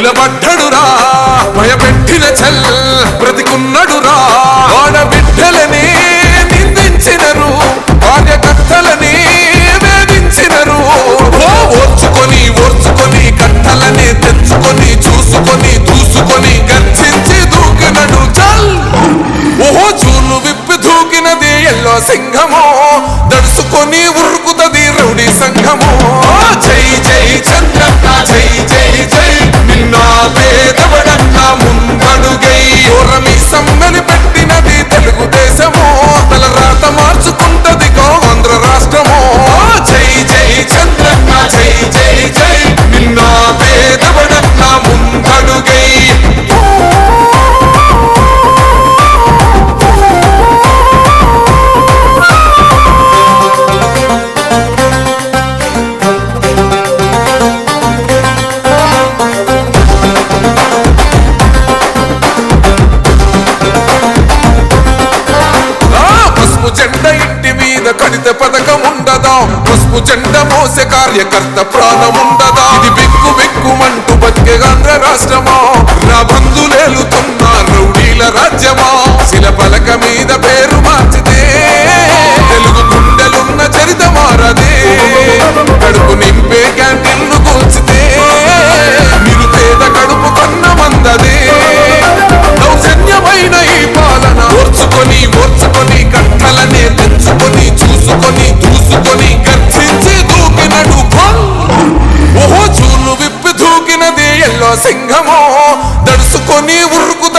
నిలబడ్డడురా భయపెట్టిన చల్ బ్రతికున్నడురా. ఆడబిడ్డలని నిందించినరు కార్యకర్తలని వేధించినరు. ఓర్చుకొని ఓర్చుకొని కట్టలని తెచ్చుకొని చూసుకొని దూసుకొని గర్జించి దూకినడు చల్ ఓహో చూలు విప్పి దూకినది ఎల్లో సింహమో దడుసుకొని ఉరుకుతది రౌడీ సంఘము. పథకం ఉండదా? పసుపు చెండ మోసే కార్యకర్త ప్రాణం ఉండదా? ఇది బిక్కు బిక్కుమంటూ బతికే ఆంధ్ర రాష్ట్రమా? నా బంధులేలుతున్న రౌడీల రాజ్యమా? శిల పలక మీద పేరు సింహము దడుచుకొని ఉరుకు